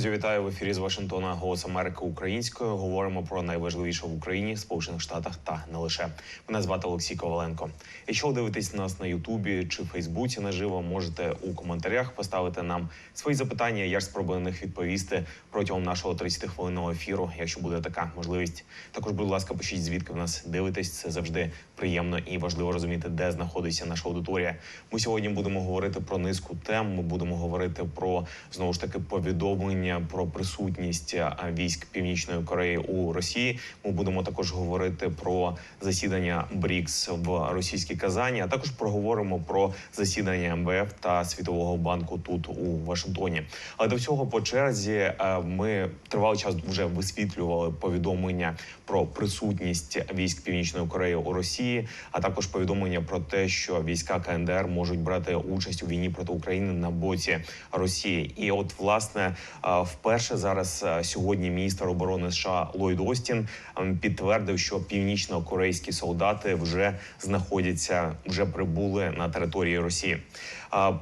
Друзі, вітаю в ефірі з Вашингтона. Голос Америки українською. Говоримо про найважливіше в Україні, Сполучених Штатах та не лише. Мене звати Олексій Коваленко. Якщо ви дивитесь нас на Ютубі чи Фейсбуці наживо, можете у коментарях поставити нам свої запитання. Я ж спробую на них відповісти протягом нашого 30 хвилинного ефіру, якщо буде така можливість. Також, будь ласка, пишіть звідки в нас дивитесь. Це завжди приємно і важливо розуміти, де знаходиться наша аудиторія. Ми сьогодні будемо говорити про низку тем. Ми будемо говорити про знову ж таки повідомлення про присутність військ Північної Кореї у Росії. Ми будемо також говорити про засідання БРІКС в російській Казані. А також проговоримо про засідання МВФ та Світового банку тут у Вашингтоні. Але до всього по черзі е, ми тривалий час вже висвітлювали повідомлення про присутність військ Північної Кореї у Росії, а також повідомлення про те, що війська КНДР можуть брати участь у війні проти України на боці Росії. І от власне е, вперше зараз е, сьогодні міністр оборони США Ллойд Остін ем, підтвердив, що північно-корейські солдати вже знаходяться, вже прибули на території Росії.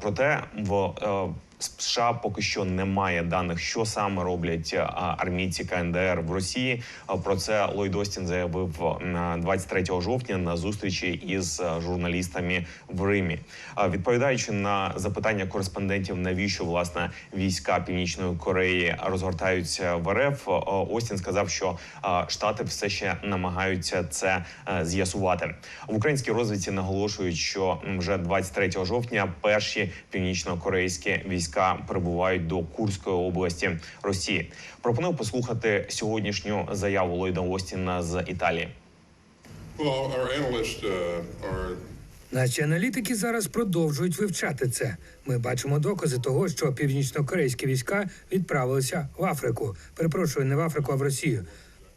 Проте в е, США поки що немає даних, що саме роблять а, армійці КНДР в Росії. А, Про це Ллойд Остін заявив на 23 жовтня на зустрічі із журналістами в Римі. Відповідаючи на запитання кореспондентів, навіщо власне війська Північної Кореї розгортаються в РФ, Остін сказав, що штати все ще намагаються це з'ясувати. В українській розвідці наголошують, що вже 23 жовтня перші північно-корейські війська прибувають до Курської області Росії. Пропоную послухати сьогоднішню заяву Ллойда Остіна з Італії. Well, our analysts uh, are Наші аналітики зараз продовжують вивчати це. Ми бачимо докази того, що північно-корейські війська відправилися в Африку. Перепрошую, не в Африку, а в Росію.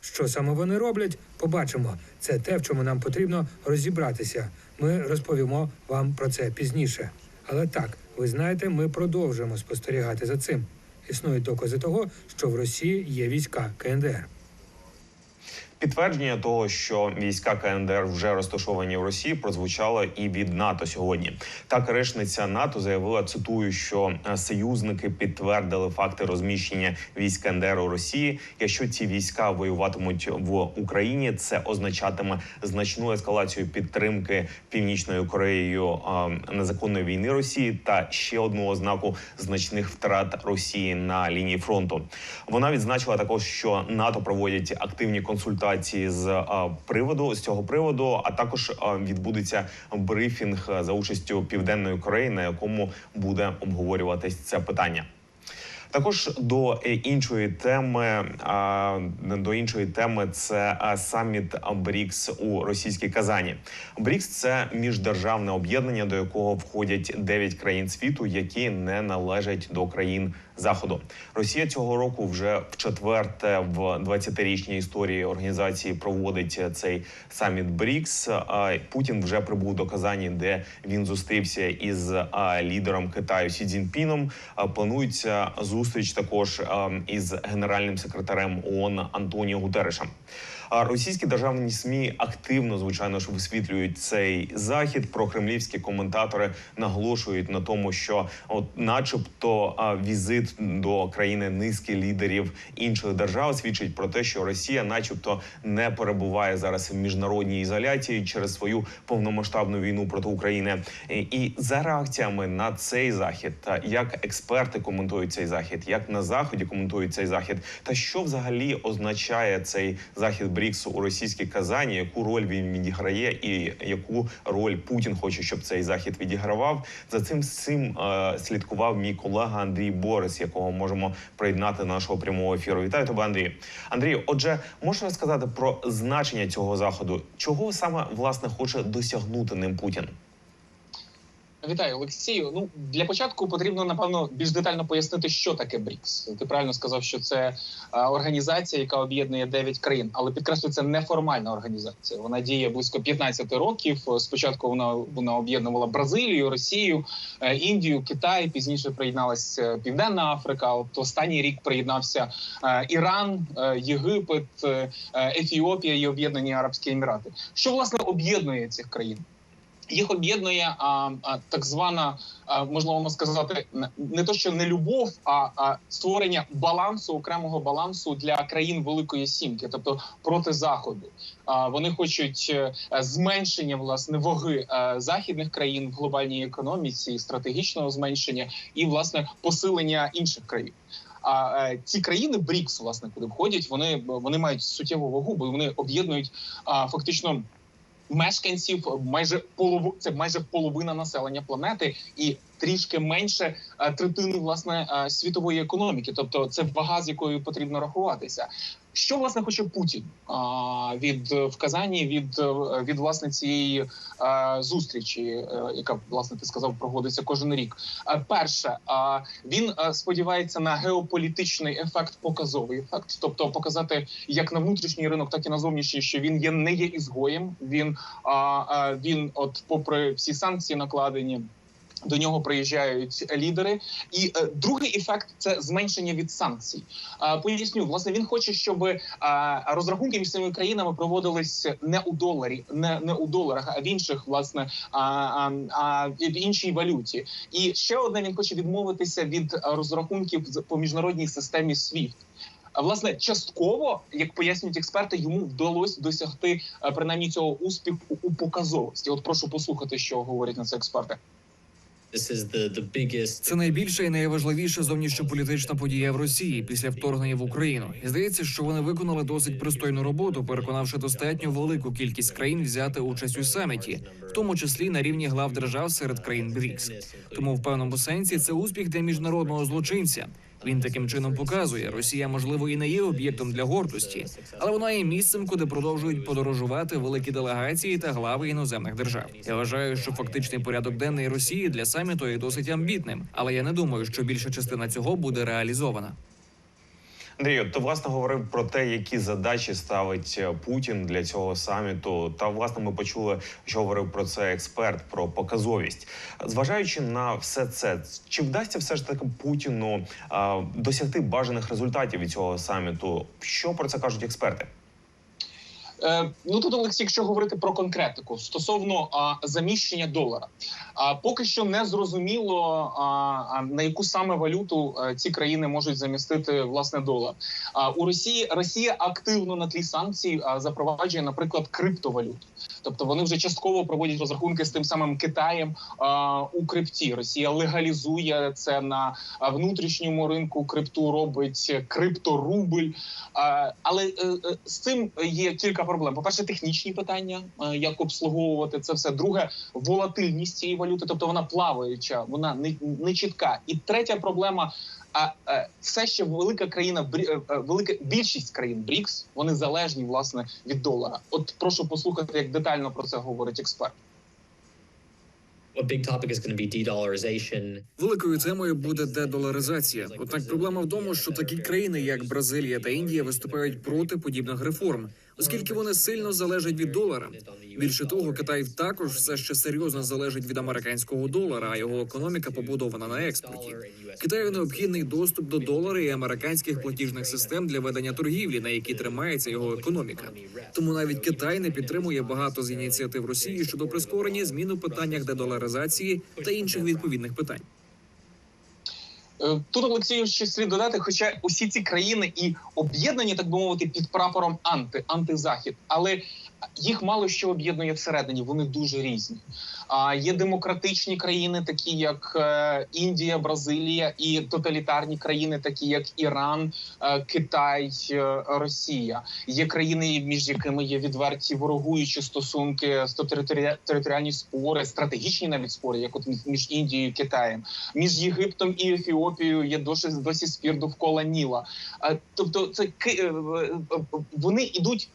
Що саме вони роблять, побачимо. Це те, в чому нам потрібно розібратися. Ми розповімо вам про це пізніше. Але так, ви знаєте, ми продовжуємо спостерігати за цим. Існують докази того, що в Росії є війська КНДР. Підтвердження того, що війська КНДР вже розташовані в Росії, прозвучало і від НАТО сьогодні. Так, речниця НАТО заявила, цитую, що е, союзники підтвердили факти розміщення військ КНДР у Росії. Якщо ці війська воюватимуть в Україні, це означатиме значну ескалацію підтримки північною Кореєю е, незаконної війни Росії та ще одну ознаку значних втрат Росії на лінії фронту. Вона відзначила також, що НАТО проводять активні консультації з приводу з цього приводу, а також відбудеться брифінг за участю Південної Кореї, на якому буде обговорюватись це питання. Також до е, іншої теми до іншої теми це саміт БРІКС у російській Казані. БРІКС – це міждержавне об'єднання, до якого входять 9 країн світу, які не належать до країн заходу. Росія цього року вже в четверте в 20-річній історії організації проводить цей саміт БРІКС. Путін вже прибув до Казані, де він зустрівся із лідером Китаю Сі Цзіньпіном. Планується зустріч також із генеральним секретарем ООН Антоніо Гутерешем. Російські державні СМІ активно, звичайно ж, висвітлюють цей захід. Прокремлівські коментатори наголошують на тому, що, от, начебто, візит до країни низки лідерів інших держав свідчить про те, що Росія, начебто, не перебуває зараз в міжнародній ізоляції через свою повномасштабну війну проти України. І за реакціями на цей захід, та як експерти коментують цей захід, як на заході коментують цей захід, та що взагалі означає цей захід БРІКС у російській Казані, яку роль він відіграє, і яку роль Путін хоче, щоб цей захід відігравав. За цим цим е, слідкував мій колега Андрій Борис, якого можемо приєднати нашого прямого ефіру. Вітаю тебе, Андрій. Андрій, отже, можеш розказати про значення цього заходу? Чого саме власне хоче досягнути ним Путін? Вітаю, Олексію. Ну для початку потрібно напевно більш детально пояснити, що таке БРІКС. Ти правильно сказав, що це організація, яка об'єднує 9 країн, але підкреслю, це неформальна організація. Вона діє близько 15 років. Спочатку вона вона об'єднувала Бразилію, Росію, е, Індію, Китай. Пізніше приєдналася Південна Африка. От останній рік приєднався е, Іран, е, Єгипет, Ефіопія і Об'єднані Арабські Емірати. Що власне об'єднує цих країн? Їх об'єднує а, а, так звана, а, можна сказати, не- то, що не любов, а, а створення балансу, окремого балансу для країн Великої Сімки, тобто проти заходу. А, вони хочуть е, зменшення власне ваги е, західних країн в глобальній економіці, стратегічного зменшення і власне посилення інших країн. А е, ці країни БРІКС, власне, куди входять, вони вони мають суттєву вагу, бо вони об'єднують фактично мешканців майже полову це майже половина населення планети і трішки менше е, третини власне е, світової економіки. Тобто, це вага, з якою потрібно рахуватися. Що власне хоче Путін а, від е, в Казані від, е, від власне цієї е, зустрічі, яка власне ти сказав, проводиться кожен рік. Е, перше, а, він е, сподівається на геополітичний ефект, показовий ефект, тобто показати як на внутрішній ринок, так і на зовнішній, що він є не є ізгоєм. Він а, а, він, от, попри всі санкції накладені. До нього приїжджають лідери, і е, другий ефект це зменшення від санкцій. Е, поясню, власне, він хоче, щоб е, розрахунки між цими країнами проводились не у доларі, не, не у доларах, а в інших, власне, а, а, а в іншій валюті. І ще одне він хоче відмовитися від розрахунків по міжнародній системі SWIFT. Власне, частково, як пояснюють експерти, йому вдалося досягти е, принаймні цього успіху у показовості. От прошу послухати, що говорять на це експерти. Це найбільша і найважливіша зовнішньополітична подія в Росії після вторгнення в Україну. І здається, що вони виконали досить пристойну роботу, переконавши достатньо велику кількість країн взяти участь у саміті, в тому числі на рівні глав держав серед країн БРІКС. Тому в певному сенсі це успіх для міжнародного злочинця. Він таким чином показує, Росія можливо і не є об'єктом для гордості, але вона є місцем, куди продовжують подорожувати великі делегації та глави іноземних держав. Я вважаю, що фактичний порядок денний Росії для саміту є досить амбітним, але я не думаю, що більша частина цього буде реалізована. Андрію, ти власне говорив про те, які задачі ставить е, Путін для цього саміту. Та власне ми почули, що говорив про це експерт про показовість. Зважаючи на все це, чи вдасться все ж таки Путіну а, досягти бажаних результатів від цього саміту? Що про це кажуть експерти? Е, ну тут Олексій, якщо говорити про конкретику стосовно а, заміщення долара, а поки що не зрозуміло а, а, на яку саме валюту а, ці країни можуть замістити власне долар. А у Росії Росія активно на тлі санкцій а, запроваджує, наприклад, криптовалюту. Тобто вони вже частково проводять розрахунки з тим самим Китаєм а, у крипті. Росія легалізує це на внутрішньому ринку. Крипту робить крипторубль. А, але е, е, з цим є кілька проблем. По перше, технічні питання, е, як обслуговувати це все. Друге, волатильність цієї валюти, тобто вона плаваюча, вона не, не чітка. І третя проблема. А е, все ще велика країна Брі- е, велика більшість країн БРІКС, вони залежні власне від долара. От прошу послухати, як детально про це говорить експерт. A big topic is going to be de-dollarization. Великою темою буде дедоларизація. Однак проблема в тому, що такі країни, як Бразилія та Індія, виступають проти подібних реформ, оскільки вони сильно залежать від долара. Більше того, Китай також все ще серйозно залежить від американського долара, а його економіка побудована на експорті. Китаю необхідний доступ до долара і американських платіжних систем для ведення торгівлі, на які тримається його економіка. Тому навіть Китай не підтримує багато з ініціатив Росії щодо прискорення змін у питаннях дедоларизації та інших відповідних питань. Е, Тут Олексію ще слід додати, хоча усі ці країни і об'єднані, так би мовити, під прапором анти, антизахід, але їх мало що об'єднує всередині. Вони дуже різні. А є демократичні країни, такі як е, Індія, Бразилія, і тоталітарні країни, такі як Іран, е, Китай, е, Росія. Є країни, між якими є відверті ворогуючі стосунки, територі- територіальні спори, стратегічні навіть спори, як от між Індією і Китаєм між Єгиптом і Ефіопією є досі досі спір довкола Ніла. Тобто, це вони йдуть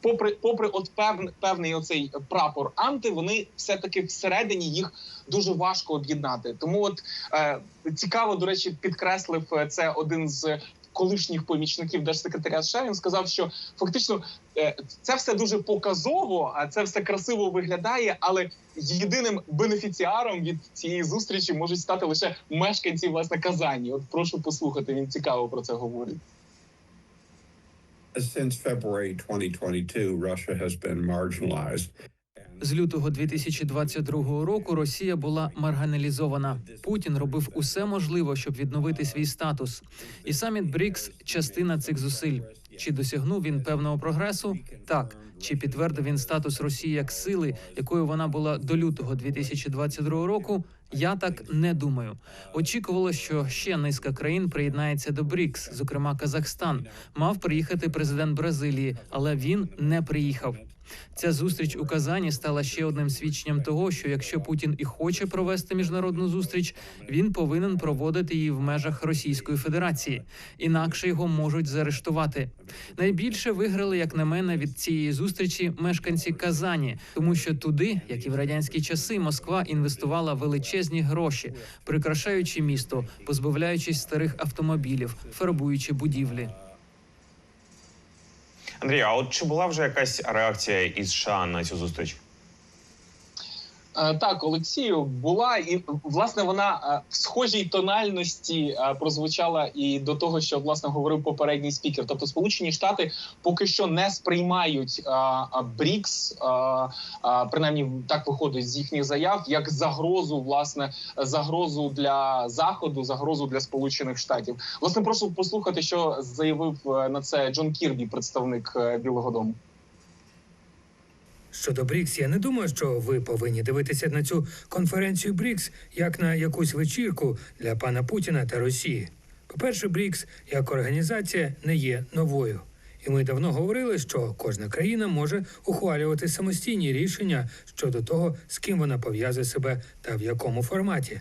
попри попри от певний певний оцей прапор анти, вони все таки всередині їх дуже важко об'єднати. Тому от е, цікаво, до речі, підкреслив е, це один з. Колишніх помічників держсекретаря США він сказав, що фактично е, це все дуже показово, а це все красиво виглядає, але єдиним бенефіціаром від цієї зустрічі можуть стати лише мешканці власне Казані. От прошу послухати, він цікаво про це говорить. Since February 2022, Russia has been marginalized. З лютого 2022 року Росія була маргіналізована. Путін робив усе можливе, щоб відновити свій статус. І саміт БРІКС – частина цих зусиль. Чи досягнув він певного прогресу? Так. Чи підтвердив він статус Росії як сили, якою вона була до лютого 2022 року? Я так не думаю. Очікувало, що ще низка країн приєднається до БРІКС, зокрема Казахстан. Мав приїхати президент Бразилії, але він не приїхав. Ця зустріч у Казані стала ще одним свідченням того, що якщо Путін і хоче провести міжнародну зустріч, він повинен проводити її в межах Російської Федерації, інакше його можуть заарештувати. Найбільше виграли, як на мене, від цієї зустрічі мешканці Казані, тому що туди, як і в радянські часи, Москва інвестувала величезні гроші, прикрашаючи місто, позбавляючись старих автомобілів, фарбуючи будівлі. Андрій, а от чи була вже якась реакція із США на цю зустріч? Е, Так, Олексію, була і власне вона е, в схожій тональності е, прозвучала і до того, що власне говорив попередній спікер. Тобто, Сполучені Штати поки що не сприймають БРІКС, принаймні так виходить з їхніх заяв, як загрозу, власне, загрозу для заходу, загрозу для Сполучених Штатів. Власне, прошу послухати, що заявив на це Джон Кірбі, представник Білого Дому. Щодо БРІКС, я не думаю, що ви повинні дивитися на цю конференцію БРІКС як на якусь вечірку для пана Путіна та Росії. По-перше, БРІКС як організація не є новою. І ми давно говорили, що кожна країна може ухвалювати самостійні рішення щодо того, з ким вона пов'язує себе та в якому форматі.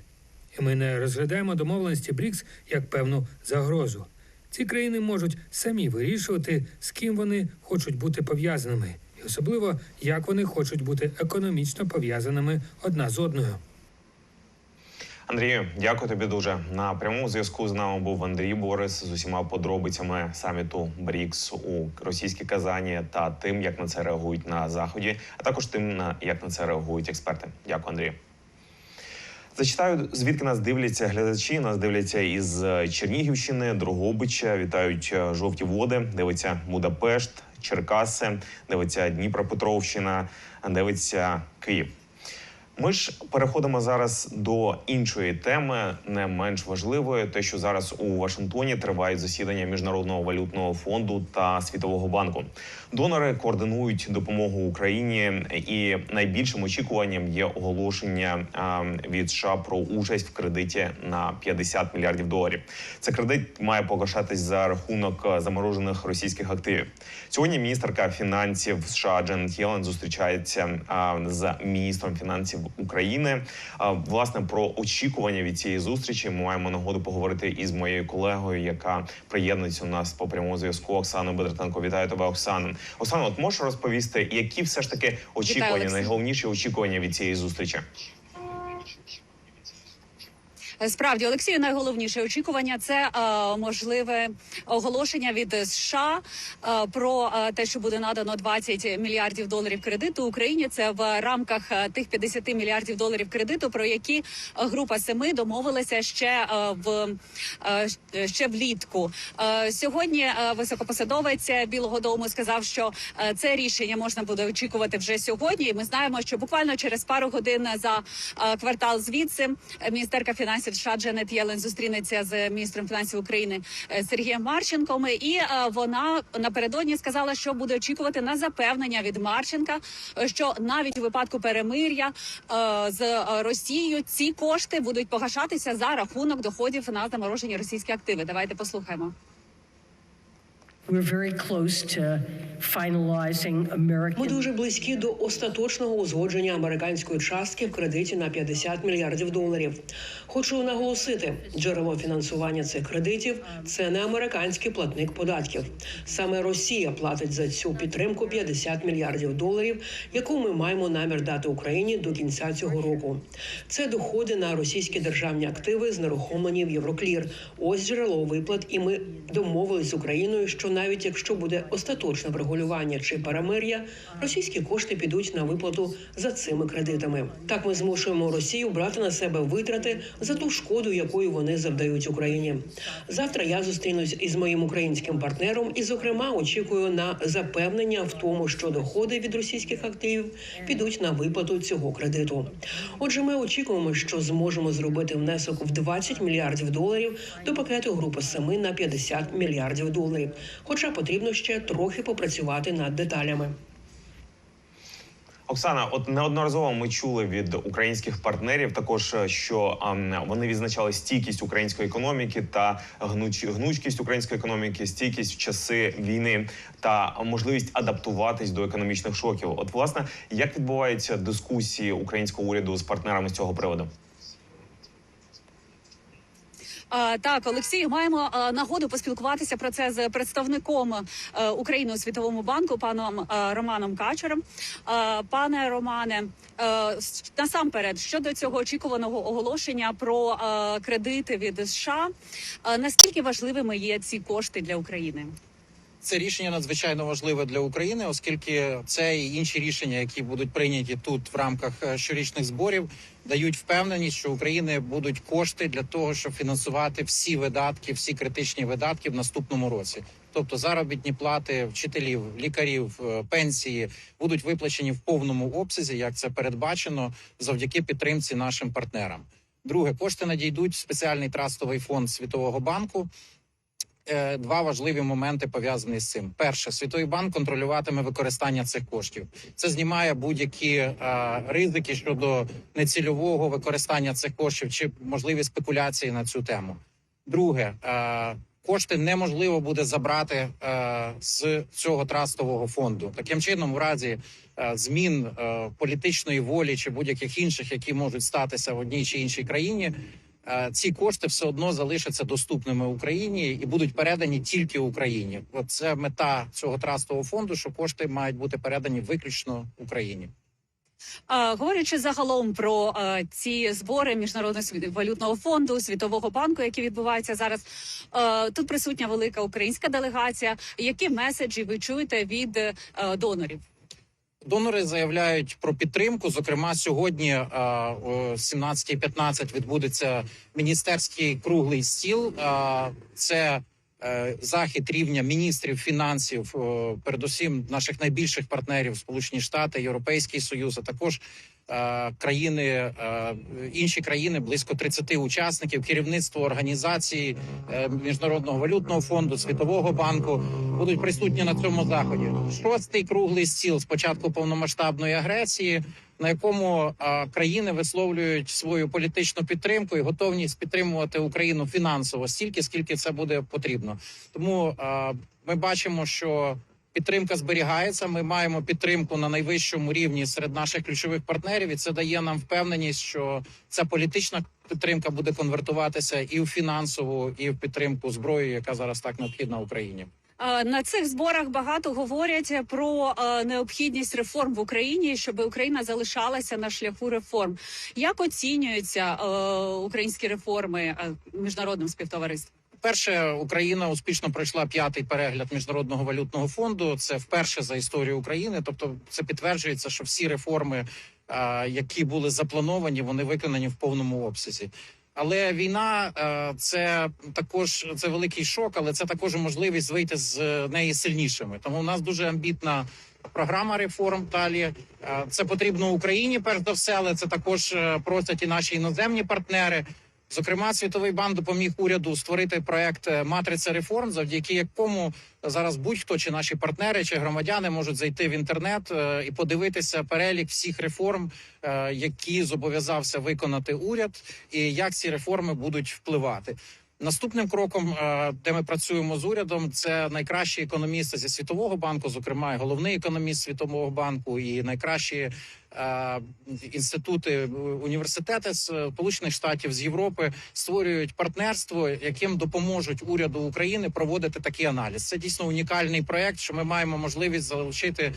І ми не розглядаємо домовленості БРІКС як певну загрозу. Ці країни можуть самі вирішувати, з ким вони хочуть бути пов'язаними, особливо як вони хочуть бути економічно пов'язаними одна з одною. Андрію, дякую тобі дуже. На прямому зв'язку з нами був Андрій Борис з усіма подробицями саміту БРІКС у російській Казані та тим, як на це реагують на заході, а також тим, на як на це реагують експерти. Дякую, Андрію. Зачитаю, звідки нас дивляться глядачі. Нас дивляться із Чернігівщини, Дрогобича. Вітають е, жовті води. Дивиться Будапешт, Черкаси, дивиться Дніпропетровщина, дивиться Київ. Ми ж переходимо зараз до іншої теми, не менш важливої, те, що зараз у Вашингтоні тривають засідання міжнародного валютного фонду та світового банку. Донори координують допомогу Україні, і найбільшим очікуванням є оголошення від США про участь в кредиті на 50 мільярдів доларів. Це кредит має погашатись за рахунок заморожених російських активів. Сьогодні міністерка фінансів США Дженет Єлен зустрічається з міністром фінансів України. Власне про очікування від цієї зустрічі ми маємо нагоду поговорити із моєю колегою, яка приєднується у нас по прямому зв'язку. Оксаною Бедратенко. Вітаю тебе, Оксано. Оксано, от можеш розповісти, які все ж таки очікування, Олексій. найголовніші очікування від цієї зустрічі? Справді, Олексію, найголовніше очікування це е, можливе оголошення від США е, про е, те, що буде надано 20 мільярдів доларів кредиту Україні. Це в рамках тих 50 мільярдів доларів кредиту, про які група семи домовилася ще в ще влітку. Сьогодні високопосадовець Білого Дому сказав, що це рішення можна буде очікувати вже сьогодні. І ми знаємо, що буквально через пару годин за квартал звідси міністерка фінансів США Дженет Єлен зустрінеться з міністром фінансів України е, Сергієм Марченком. І е, вона напередодні сказала, що буде очікувати на запевнення від Марченка, е, що навіть у випадку перемир'я з Росією ці кошти будуть погашатися за рахунок доходів на заморожені російські активи. Давайте послухаємо. Ми дуже близькі до остаточного узгодження американської частки в кредиті на 50 мільярдів доларів. Хочу наголосити, джерело фінансування цих кредитів це не американський платник податків. Саме Росія платить за цю підтримку 50 мільярдів доларів, яку ми маємо намір дати Україні до кінця цього року. Це доходи на російські державні активи, знерухомлені в Євроклір. Ось джерело виплат, і ми домовились з Україною, що навіть якщо буде остаточне врегулювання чи перемир'я, російські кошти підуть на виплату за цими кредитами. Так ми змушуємо Росію брати на себе витрати за ту шкоду, якою вони завдають Україні. Завтра я зустрінусь із моїм українським партнером, і, зокрема, очікую на запевнення в тому, що доходи від російських активів підуть на виплату цього кредиту. Отже, ми очікуємо, що зможемо зробити внесок в 20 мільярдів доларів до пакету групи 7 на 50 мільярдів доларів. Хоча потрібно ще трохи попрацювати над деталями. Оксана, от неодноразово ми чули від українських партнерів також, е, що вони відзначали стійкість української економіки та гнуч, гнучкість української економіки, стійкість в часи війни та можливість адаптуватись до економічних шоків. От, власне, як відбуваються дискусії українського уряду з партнерами з цього приводу? Так, Олексій, маємо нагоду поспілкуватися про це з представником е, України у світовому банку, паном е, Романом Качером. Е, Пане Романе, насамперед щодо цього очікуваного оголошення про кредити від США, наскільки важливими є ці кошти для України? Це рішення надзвичайно важливе для України, оскільки це і інші рішення, які будуть прийняті тут в рамках е, щорічних зборів, дають впевненість, що України будуть кошти для того, щоб фінансувати всі видатки, всі критичні видатки в наступному році. Тобто заробітні плати вчителів, лікарів, е, пенсії будуть виплачені в повному обсязі, як це передбачено, завдяки підтримці нашим партнерам. Друге, кошти надійдуть в спеціальний трастовий фонд Світового банку. Е, Два важливі моменти пов'язані з цим. Перше, світовий банк контролюватиме використання цих коштів. Це знімає будь-які е, ризики щодо нецільового використання цих коштів чи можливі спекуляції на цю тему. Друге, е, кошти неможливо буде забрати з цього трастового фонду. Таким чином, в разі змін політичної волі чи будь-яких інших, які можуть статися в одній чи іншій країні. Ці кошти все одно залишаться доступними Україні і будуть передані тільки Україні. От це мета цього трастового фонду, що кошти мають бути передані виключно Україні. Говорячи загалом про ці збори міжнародного валютного фонду світового банку, які відбуваються зараз, тут присутня велика українська делегація. Які меседжі ви чуєте від донорів? Донори заявляють про підтримку. Зокрема, сьогодні е, о 17.15 відбудеться міністерський круглий стіл. Е, Це захід рівня міністрів фінансів, е, передусім наших найбільших партнерів Сполучені Штати, Європейський Союз, а також е, країни е, інші країни, близько 30 учасників, керівництво організації е, міжнародного валютного фонду, світового банку будуть присутні на цьому заході. Шостий круглий стіл з початку повномасштабної агресії, на якому країни висловлюють свою політичну підтримку і готовність підтримувати Україну фінансово стільки, скільки це буде потрібно. Тому ми бачимо, що підтримка зберігається. Ми маємо підтримку на найвищому рівні серед наших ключових партнерів, і це дає нам впевненість, що ця політична підтримка буде конвертуватися і в фінансову, і в підтримку зброї, яка зараз так необхідна Україні. Е, На цих зборах багато говорять про е, необхідність реформ в Україні, щоб Україна залишалася на шляху реформ. Як оцінюються е, українські реформи е, міжнародним співтовариством? Перше, Україна успішно пройшла п'ятий перегляд міжнародного валютного фонду. Це вперше за історію України. Тобто, це підтверджується, що всі реформи, які були заплановані, вони виконані в повному обсязі. Але війна е, це також це великий шок, але це також можливість вийти з неї сильнішими. Тому у нас дуже амбітна програма реформ. Далі Е, це потрібно Україні, перш за все, але це також е, просять і наші іноземні партнери. Зокрема, світовий банк допоміг уряду створити проект е, матриця реформ, завдяки якому зараз будь-хто чи наші партнери чи громадяни можуть зайти в інтернет е, і подивитися перелік всіх реформ, е, які зобов'язався виконати уряд, і як ці реформи будуть впливати. Наступним кроком, е, де ми працюємо з урядом, це найкращі економісти зі світового банку, зокрема і головний економіст світового банку, і найкращі е, інститути е, університети з Сполучених Штатів з Європи створюють партнерство, яким допоможуть уряду України проводити такий аналіз. Це дійсно унікальний проект, що ми маємо можливість залучити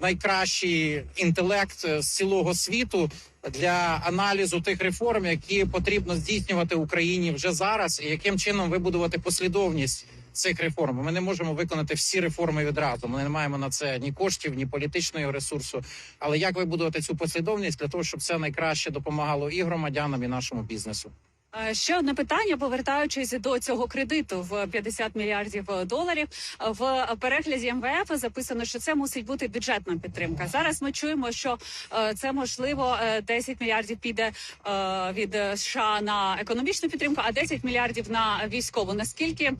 найкращий інтелект е, з цілого світу для аналізу тих реформ, які потрібно здійснювати Україні вже зараз, і яким чином вибудувати послідовність цих реформ. Ми не можемо виконати всі реформи відразу. Ми не маємо на це ні коштів, ні політичного ресурсу. Але як вибудувати цю послідовність для того, щоб це найкраще допомагало і громадянам, і нашому бізнесу? Е, Ще одне питання, повертаючись до цього кредиту в 50 мільярдів доларів. В перегляді МВФ записано, що це мусить бути бюджетна підтримка. Зараз ми чуємо, що е, це можливо е, 10 мільярдів піде е, від США на економічну підтримку, а 10 мільярдів на військову. Наскільки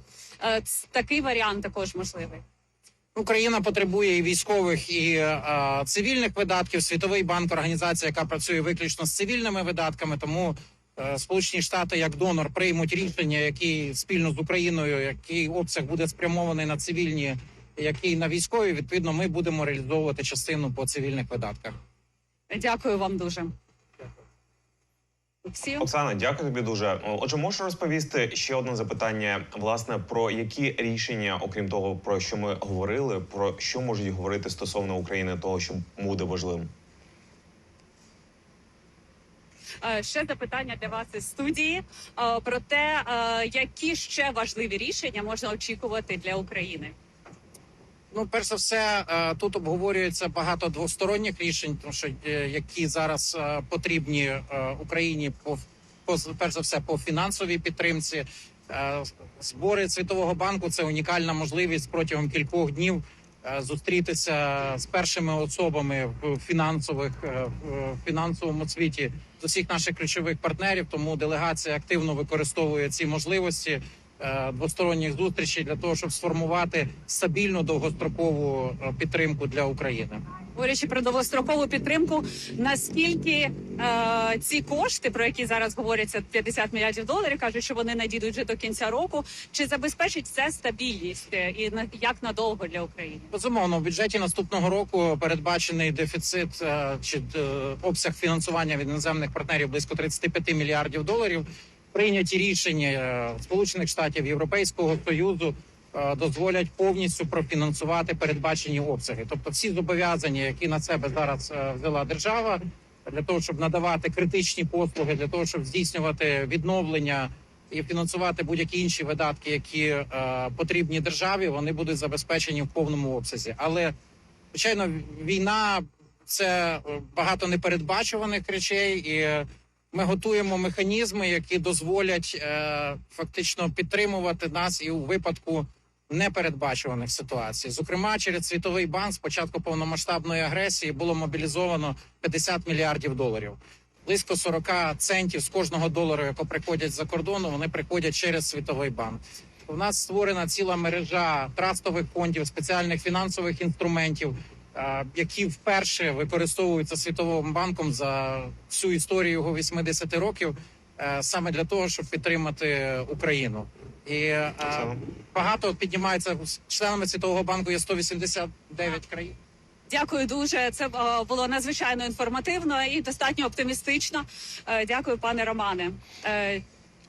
е, такий варіант також можливий? Україна потребує і військових, і е, цивільних видатків. Світовий банк організація, яка працює виключно з цивільними видатками. Тому е, Сполучені Штати як донор приймуть рішення, які спільно з Україною, який обсяг буде спрямований на цивільні, який на військові. Відповідно, ми будемо реалізовувати частину по цивільних видатках. Дякую вам дуже. Всі Оксана, дякую тобі дуже. Отже, можеш розповісти ще одне запитання, власне, про які рішення, окрім того, про що ми говорили, про що можуть говорити стосовно України, того, що буде важливим. Е, ще запитання для вас із студії е, про те, е, які ще важливі рішення можна очікувати для України. Ну, перш за все, е, тут обговорюється багато двосторонніх рішень, тому що е, які зараз е, потрібні е, Україні по, перш за все по фінансовій підтримці. Е, Збори Світового банку це унікальна можливість протягом кількох днів е, зустрітися з першими особами в фінансових е, в фінансовому світі усіх наших ключових партнерів. Тому делегація активно використовує ці можливості двосторонніх зустрічей для того, щоб сформувати стабільну довгострокову е, підтримку для України. Говорячи про довгострокову підтримку, наскільки е, ці кошти, про які зараз говоряться 50 мільярдів доларів, кажуть, що вони надійдуть вже до кінця року, чи забезпечить це стабільність е, і на як надовго для України? Безумовно, в бюджеті наступного року передбачений дефіцит е, чи е, обсяг фінансування від іноземних партнерів близько 35 мільярдів доларів. Прийняті рішення е, Сполучених Штатів Європейського Союзу е, дозволять повністю профінансувати передбачені обсяги. Тобто, всі зобов'язання, які на себе зараз е, взяла держава, для того, щоб надавати критичні послуги, для того, щоб здійснювати відновлення і фінансувати будь-які інші видатки, які е, потрібні державі, вони будуть забезпечені в повному обсязі. Але звичайно, війна це багато непередбачуваних речей, і ми готуємо механізми, які дозволять е, фактично підтримувати нас і у випадку непередбачуваних ситуацій. Зокрема, через світовий банк з початку повномасштабної агресії було мобілізовано 50 мільярдів доларів. Близько 40 центів з кожного долару, який приходять за кордону, вони приходять через світовий банк. У нас створена ціла мережа трастових фондів, спеціальних фінансових інструментів, які вперше використовуються світовим банком за всю історію його 80 років, е, саме для того, щоб підтримати Україну. І е, багато піднімається членами світового банку. Є 189 країн. Дякую дуже. Це е, було надзвичайно інформативно і достатньо оптимістично. Дякую, пане Романе.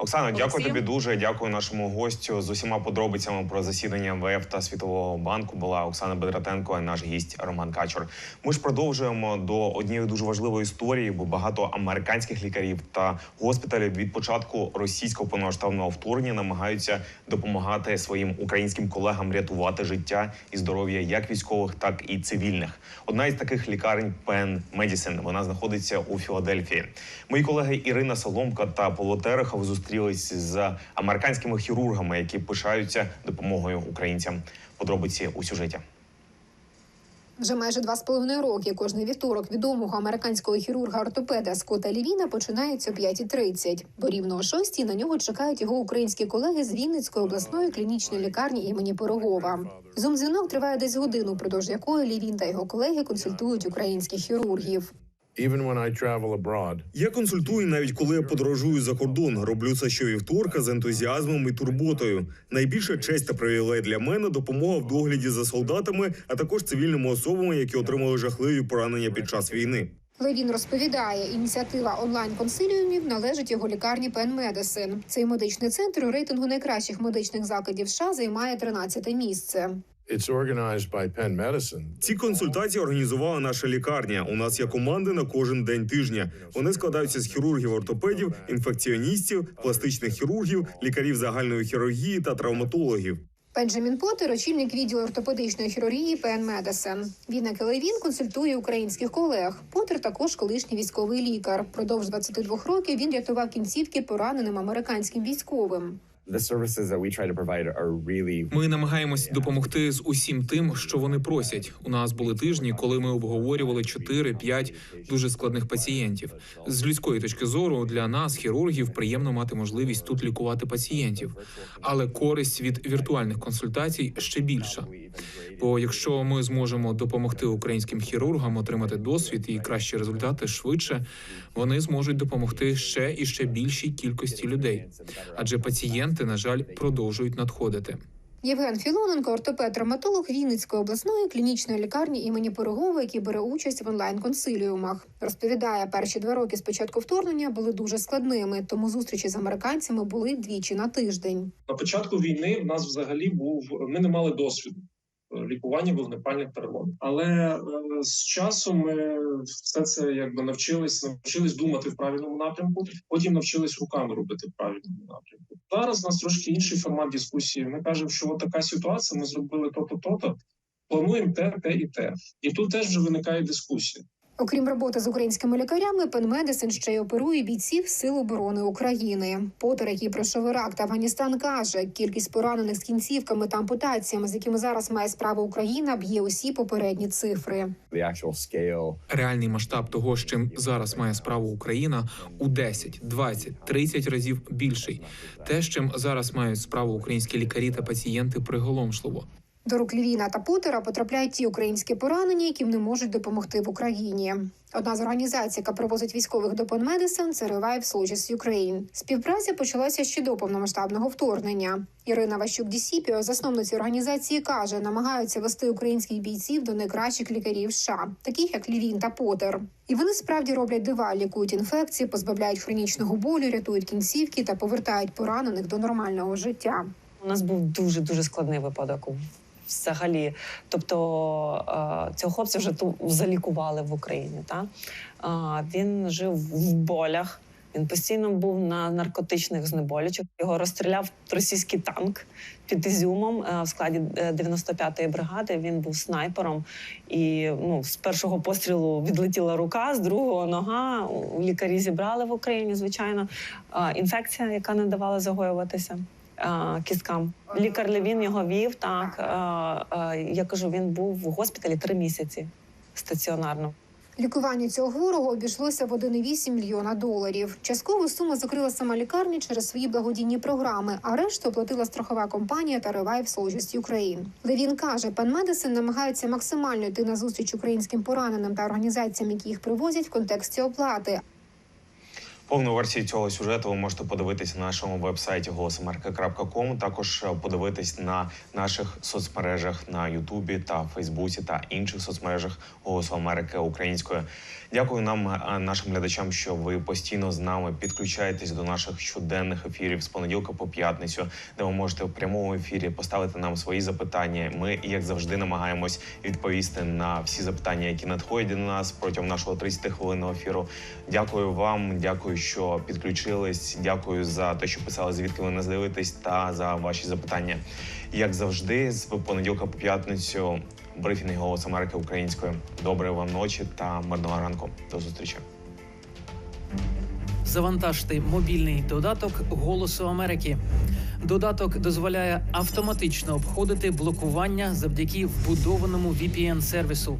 Оксана, дякую тобі дуже. Дякую нашому гостю з усіма подробицями про засідання МВФ та Світового банку. Була Оксана Бедратенко, а наш гість Роман Качур. Ми ж продовжуємо до однієї дуже важливої історії, бо багато американських лікарів та госпіталів від початку російського повномасштабного вторгнення намагаються допомагати своїм українським колегам рятувати життя і здоров'я як військових, так і цивільних. Одна із таких лікарень Penn Medicine, Вона знаходиться у Філадельфії. Мої колеги Ірина Соломка та Павло Терехов зустрілись з американськими хірургами, які пишаються допомогою українцям. Подробиці у сюжеті. Вже майже два з половиною роки кожний вівторок відомого американського хірурга-ортопеда Скотта Лівіна починається о 5.30. Бо рівно о 6 на нього чекають його українські колеги з Вінницької обласної клінічної лікарні імені Пирогова. Зум-дзвінок триває десь годину, впродовж якої Лівін та його колеги консультують українських хірургів. Even when I Я консультую навіть коли я подорожую за кордон. Роблю це щовівторка з ентузіазмом і турботою. Найбільша честь та привілей для мене допомога в догляді за солдатами, а також цивільними особами, які отримали жахливі поранення під час війни. Левін розповідає, ініціатива онлайн консиліумів належить його лікарні Medicine. Цей медичний центр у рейтингу найкращих медичних закладів США займає 13 місце. It's organized by Penn Medicine. Ці консультації організувала наша лікарня. У нас є команди на кожен день тижня. Вони складаються з хірургів, ортопедів, інфекціоністів, пластичних хірургів, лікарів загальної хірургії та травматологів. Бенджамін Поттер – очільник відділу ортопедичної хірургії Пен Медесен. Він, як і консультує українських колег. Поттер також колишній військовий лікар. Продовж 22 років він рятував кінцівки пораненим американським військовим. Ми намагаємось допомогти з усім тим, що вони просять. У нас були тижні, коли ми обговорювали 4-5 дуже складних пацієнтів. З людської точки зору для нас, хірургів, приємно мати можливість тут лікувати пацієнтів, але користь від віртуальних консультацій ще більша. Бо якщо ми зможемо допомогти українським хірургам отримати досвід і кращі результати швидше, вони зможуть допомогти ще і ще більшій кількості людей, адже пацієнти, на жаль, продовжують надходити. Євген Філоненко, ортопед-травматолог Вінницької обласної клінічної лікарні імені Пирогова, який бере участь в онлайн-консиліумах. Розповідає, перші два роки з початку вторгнення були дуже складними, тому зустрічі з американцями були двічі на тиждень. На початку війни в нас взагалі був ми не мали досвіду лікування вогнепальних переломів. Але е, з часом ми все це якби навчились, навчились думати в правильному напрямку. Потім навчились руками робити в правильному напрямку. Зараз у нас трошки інший формат дискусії. Ми кажемо, що от така ситуація. Ми зробили то-то, то-то, плануємо те, те і те. І тут теж вже виникає дискусія. Окрім роботи з українськими лікарями, Пенмедисин ще й оперує бійців Сил оборони України. Потер, який пройшов Ірак та Афганістан, каже, кількість поранених з кінцівками та ампутаціями, з якими зараз має справу Україна, б'є усі попередні цифри. Реальний масштаб того, з чим зараз має справу Україна, у 10, 20, 30 разів більший. Те, з чим зараз мають справу українські лікарі та пацієнти, приголомшливо. До рук Львіна та Потера потрапляють ті українські поранені, яким не можуть допомогти в Україні. Одна з організацій, яка привозить військових до Пенмедисен, це Revive Soldiers Ukraine. Співпраця почалася ще до повномасштабного вторгнення. Ірина Ващук Дісіпіо, засновниця організації, каже, намагаються вести українських бійців до найкращих лікарів США, таких як Лівін та Потер. І вони справді роблять дива, лікують інфекції, позбавляють хронічного болю, рятують кінцівки та повертають поранених до нормального життя. У нас був дуже дуже складний випадок. Взагалі, тобто е, цього хлопця вже ту залікували в Україні. Та? Е, Він жив в болях, він постійно був на наркотичних знеболючих. Його розстріляв російський танк під Ізюмом е, в складі е, 95-ї бригади. Він був снайпером, і ну, з першого пострілу відлетіла рука, з другого нога. Лікарі зібрали в Україні, звичайно. Е, Інфекція, яка не давала загоюватися е, кісткам. Лікар Левін його вів. Так е, е, я кажу, він був в госпіталі три місяці стаціонарно. Лікування цього хворого обійшлося в 1,8 мільйона доларів. Часткову суму закрила сама лікарня через свої благодійні програми, а решту оплатила страхова компанія та Revive Soldiers Ukraine. Левін каже, пан Медисин намагається максимально йти на зустріч українським пораненим та організаціям, які їх привозять в контексті оплати. Повну версію цього сюжету ви можете подивитись на нашому вебсайті голосамерика.ком. Також е, подивитись на наших соцмережах на Ютубі та Фейсбуці та інших соцмережах Голосу Америки українською. Дякую нам, е, нашим глядачам, що ви постійно з нами підключаєтесь до наших щоденних ефірів з понеділка по п'ятницю, де ви можете в прямому ефірі поставити нам свої запитання. Ми, як завжди, намагаємось відповісти на всі запитання, які надходять до нас протягом нашого 30 хвилинного ефіру. Дякую вам, дякую, що підключились. Дякую за те, що писали, звідки ви нас дивитесь, та за ваші запитання. Як завжди, з понеділка по п'ятницю брифінг голос Америки українською. Доброї вам ночі та мирного ранку. До зустрічі. Завантажте мобільний додаток Голосу Америки. Додаток дозволяє автоматично обходити блокування завдяки вбудованому VPN сервісу.